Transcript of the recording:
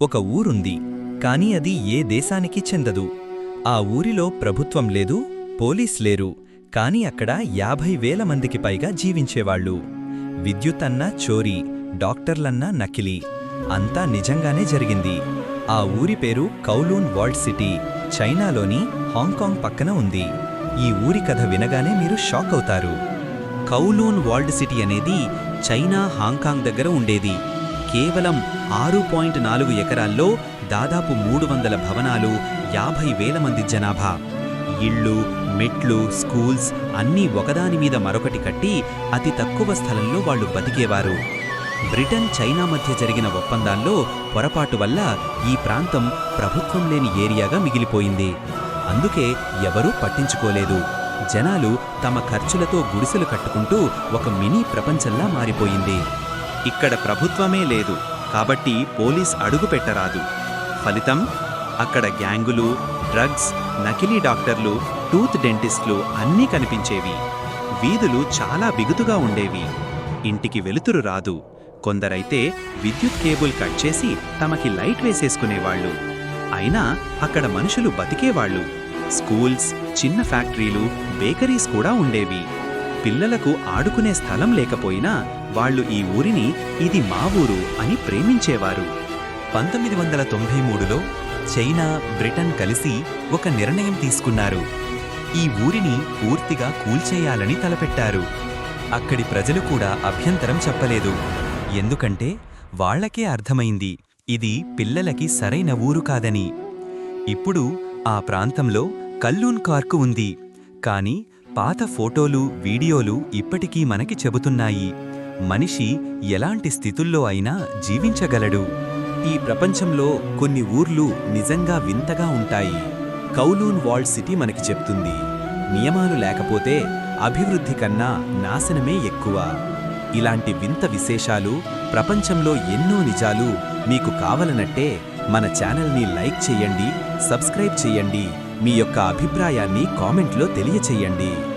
ఒక ఊరుంది కాని అది ఏ దేశానికి చెందదు. ఆ ఊరిలో ప్రభుత్వం లేదు పోలీస్ లేరు కాని అక్కడ యాభై వేల మందికి పైగా జీవించేవాళ్ళు. విద్యుత్ అన్నా చోరీ డాక్టర్లన్నా నకిలీ అంతా నిజంగానే జరిగింది. ఆ ఊరి పేరు కౌలూన్ వాల్డ్ సిటీ చైనాలోని హాంకాంగ్ పక్కన ఉంది. ఈ ఊరి కథ వినగానే మీరు షాక్ అవుతారు. కౌలూన్ వాల్డ్ సిటీ అనేది చైనా హాంకాంగ్ దగ్గర ఉండేది. కేవలం ఆరు పాయింట్ నాలుగు ఎకరాల్లో దాదాపు మూడు వందల భవనాలు యాభై వేల మంది జనాభా. ఇళ్ళు మెట్లు స్కూల్స్ అన్నీ ఒకదాని మీద మరొకటి కట్టి అతి తక్కువ స్థలంలో వాళ్ళు బతికేవారు. బ్రిటన్ చైనా మధ్య జరిగిన ఒప్పందాల్లో పొరపాటు వల్ల ఈ ప్రాంతం ప్రభుత్వం లేని ఏరియాగా మిగిలిపోయింది. అందుకే ఎవరూ పట్టించుకోలేదు. జనాలు తమ ఖర్చులతో గుడిసెలు కట్టుకుంటూ ఒక మినీ ప్రపంచంలా మారిపోయింది. ఇక్కడ ప్రభుత్వమే లేదు కాబట్టి పోలీస్ అడుగు పెట్టరాదు. ఫలితం అక్కడ గ్యాంగులు డ్రగ్స్ నకిలీ డాక్టర్లు టూత్ డెంటిస్ట్లు అన్నీ కనిపించేవి. వీధులు చాలా బిగుతుగా ఉండేవి. ఇంటికి వెలుతురు రాదు. కొందరైతే విద్యుత్ కేబుల్ కట్ చేసి తమకి లైట్ వేసేసుకునేవాళ్ళు. అయినా అక్కడ మనుషులు బతికేవాళ్ళు. స్కూల్స్ చిన్న ఫ్యాక్టరీలు బేకరీస్ కూడా ఉండేవి. పిల్లలకు ఆడుకునే స్థలం లేకపోయినా వాళ్ళు ఈ ఊరిని ఇది మా ఊరు అని ప్రేమించేవారు. పంతొమ్మిది వందల తొంభై మూడులో చైనా బ్రిటన్ కలిసి ఒక నిర్ణయం తీసుకున్నారు. ఈ ఊరిని పూర్తిగా కూల్చేయాలని తలపెట్టారు. అక్కడి ప్రజలు కూడా అభ్యంతరం చెప్పలేదు. ఎందుకంటే వాళ్ళకే అర్థమైంది ఇది పిల్లలకి సరైన ఊరు కాదని. ఇప్పుడు ఆ ప్రాంతంలో కల్లూన్ కార్కు ఉంది. కాని పాత ఫోటోలు వీడియోలు ఇప్పటికీ మనకి చెబుతున్నాయి. మనిషి ఎలాంటి స్థితుల్లో అయినా జీవించగలడు. ఈ ప్రపంచంలో కొన్ని ఊర్లు నిజంగా వింతగా ఉంటాయి. కౌలూన్ వాల్డ్ సిటీ మనకి చెప్తుంది నియమాలు లేకపోతే అభివృద్ధి కన్నా నాశనమే ఎక్కువ. ఇలాంటి వింత విశేషాలు ప్రపంచంలో ఎన్నో నిజాలు మీకు కావలనట్టే మన ఛానల్ని లైక్ చేయండి సబ్స్క్రైబ్ చేయండి మీ యొక్క అభిప్రాయాన్ని కామెంట్లో తెలియచేయండి.